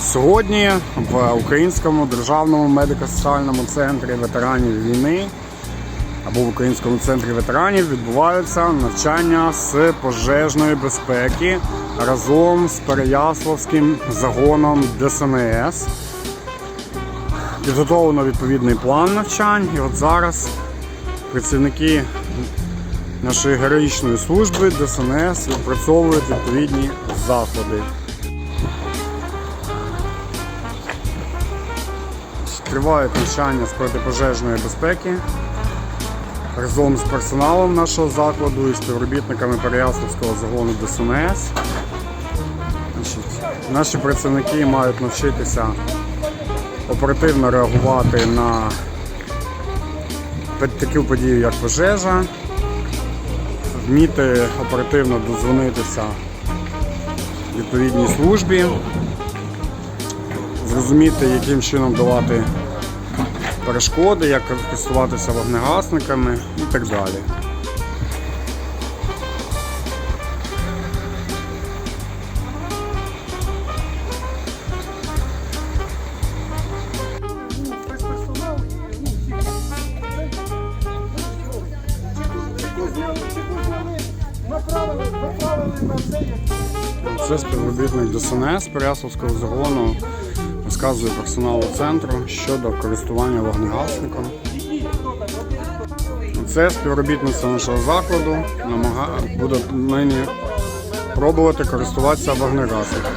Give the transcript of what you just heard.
Сьогодні в Українському державному медико-соціальному центрі ветеранів війни або в Українському центрі ветеранів відбуваються навчання з пожежної безпеки разом з Переяславським загоном ДСНС. Підготовлено відповідний план навчань, і от зараз працівники нашої героїчної служби ДСНС відпрацьовують відповідні заходи. Тривають навчання з протипожежної безпеки разом з персоналом нашого закладу і співробітниками Переяславського загону ДСНС. Наші працівники мають навчитися оперативно реагувати на таку подію, як пожежа, вміти оперативно дозвонитися відповідній службі, зрозуміти, яким чином давати перешкоди, як користуватися вогнегасниками і так далі. ну, Це співробітник ДСНС Пересовського загону розказує персоналу центру щодо користування вогнегасником. Це співробітниця нашого закладу намагає, буде нині пробувати користуватися вогнегасником.